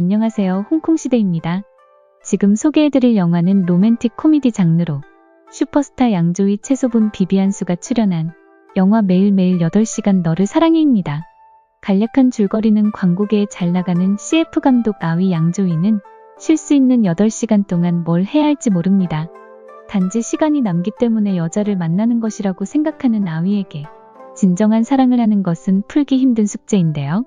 안녕하세요. 홍콩시대입니다. 지금 소개해드릴 영화는 로맨틱 코미디 장르로 슈퍼스타 양조위 채소분 비비안수가 출연한 영화 매일매일 8시간 너를 사랑해입니다. 간략한 줄거리는 광고계에 잘 나가는 CF 감독 아위 양조위는 쉴 수 있는 8시간 동안 뭘 해야 할지 모릅니다. 단지 시간이 남기 때문에 여자를 만나는 것이라고 생각하는 아위에게 진정한 사랑을 하는 것은 풀기 힘든 숙제인데요.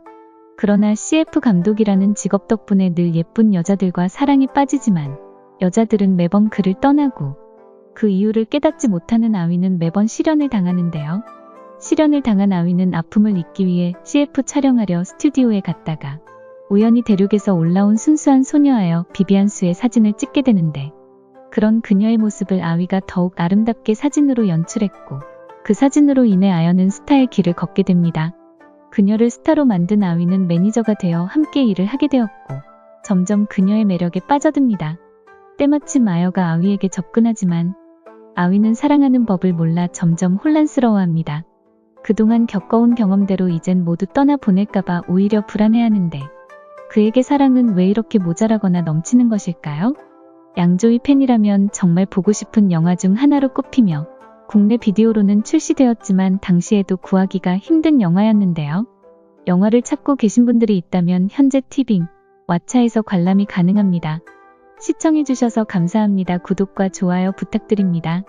그러나 CF 감독이라는 직업 덕분에 늘 예쁜 여자들과 사랑에 빠지지만 여자들은 매번 그를 떠나고 그 이유를 깨닫지 못하는 아위는 매번 실연을 당하는데요. 실연을 당한 아위는 아픔을 잊기 위해 CF 촬영하려 스튜디오에 갔다가 우연히 대륙에서 올라온 순수한 소녀하여 비비안수의 사진을 찍게 되는데 그런 그녀의 모습을 아위가 더욱 아름답게 사진으로 연출했고 그 사진으로 인해 아연은 스타의 길을 걷게 됩니다. 그녀를 스타로 만든 아위는 매니저가 되어 함께 일을 하게 되었고 점점 그녀의 매력에 빠져듭니다. 때마침 아여가 아위에게 접근하지만 아위는 사랑하는 법을 몰라 점점 혼란스러워합니다. 그동안 겪어온 경험대로 이젠 모두 떠나 보낼까봐 오히려 불안해하는데 그에게 사랑은 왜 이렇게 모자라거나 넘치는 것일까요? 양조위 팬이라면 정말 보고 싶은 영화 중 하나로 꼽히며 국내 비디오로는 출시되었지만 당시에도 구하기가 힘든 영화였는데요. 영화를 찾고 계신 분들이 있다면 현재 티빙, 왓챠에서 관람이 가능합니다. 시청해주셔서 감사합니다. 구독과 좋아요 부탁드립니다.